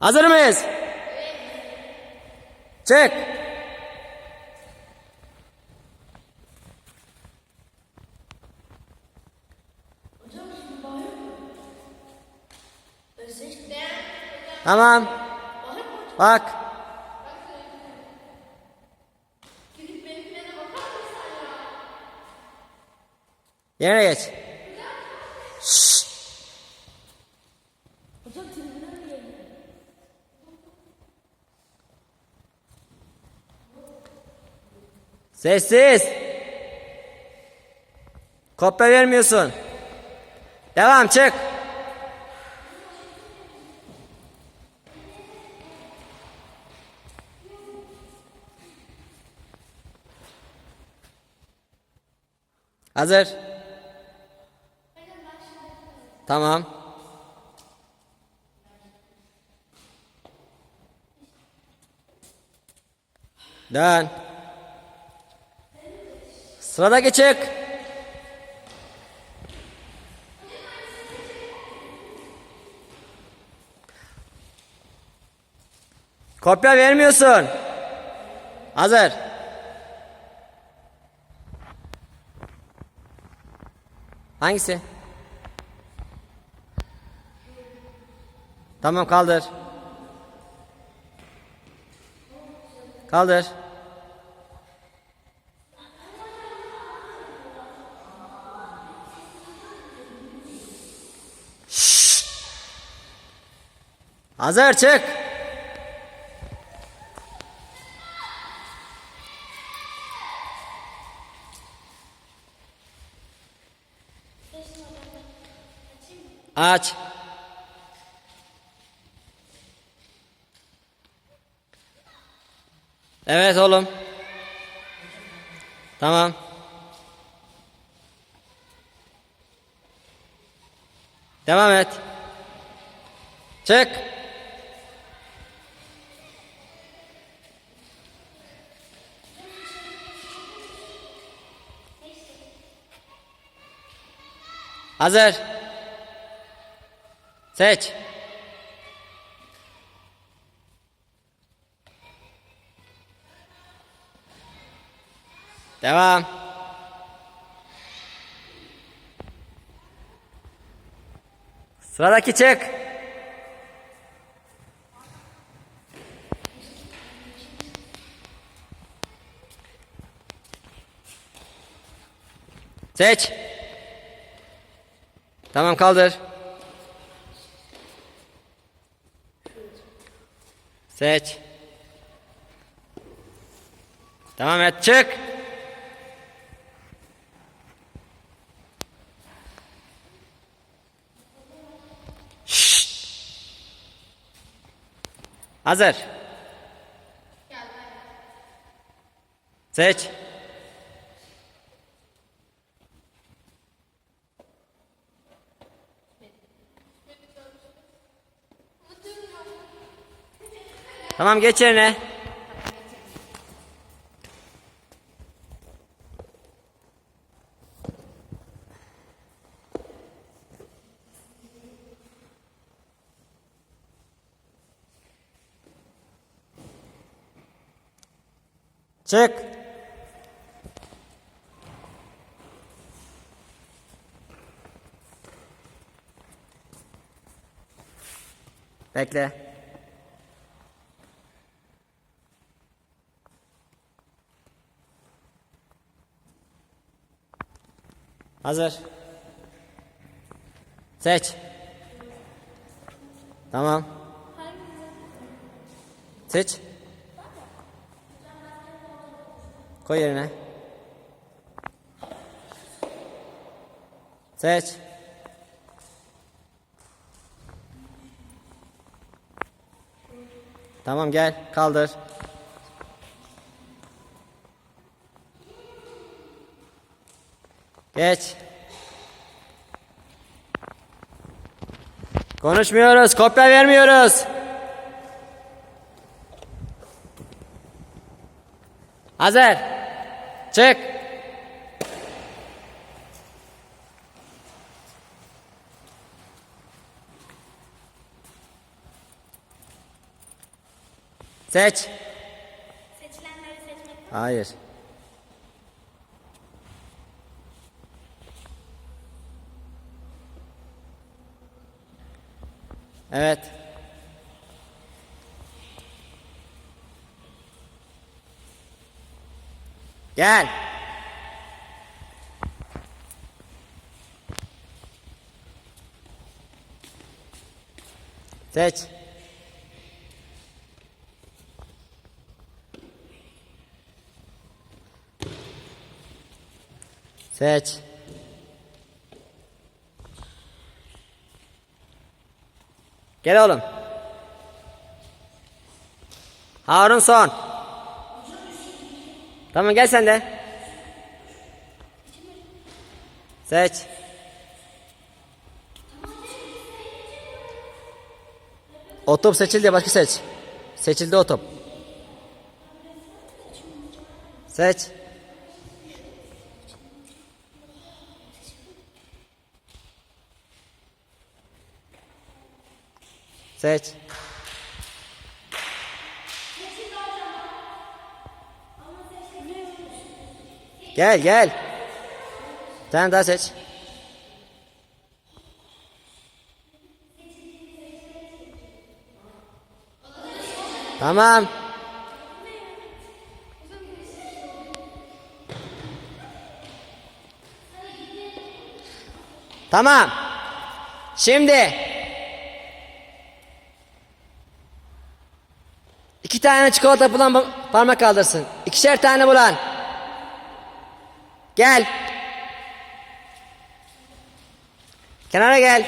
Hazır mıyız? Çek. Tamam. Bak. Yerine geç. Şşş. Sessiz. Kopya vermiyorsun. Devam çık. Hazır. Tamam. Dön. Sıradaki çık. Kopya vermiyorsun. Hazır. Hangisi? Tamam kaldır. Kaldır. Hazır çık. Aç. Evet oğlum. Tamam. Devam et. Çık. Hazır. Seç. Devam. Sıradaki çık. Seç. Tamam kaldır. Seç. Devam et çık. Şşt. Hazır. Seç. Tamam geç yerine. Çık. Bekle. Hazır. Seç. Tamam. Seç. Koy yerine. Seç. Tamam gel kaldır. Geç. Konuşmuyoruz, kopya vermiyoruz. Hazır. Çık. Seç. Seçilenleri seçmek. Hayır. Evet. Gel. Seç. Seç. Gel oğlum. Harun son. Tamam gel sen de. Seç. O top seçildi başka seç. Seçildi o. Seç. Seç. Gel gel. Bir tane daha seç. Tamam. Tamam. Şimdi iki tane çikolata bulan parmak kaldırsın. İkişer tane bulan. Gel. Kenara gel.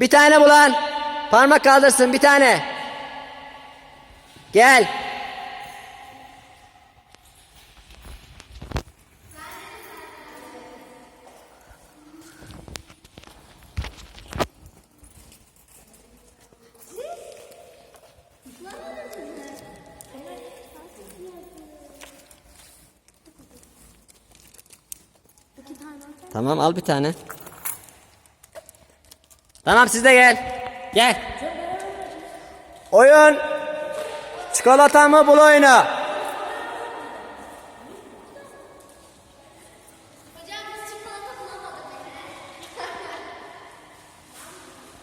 Bir tane bulan. Parmak kaldırsın bir tane. Gel. Tamam al bir tane. Tamam siz de gel. Gel. Oyun. Çikolata mı bul oyunu?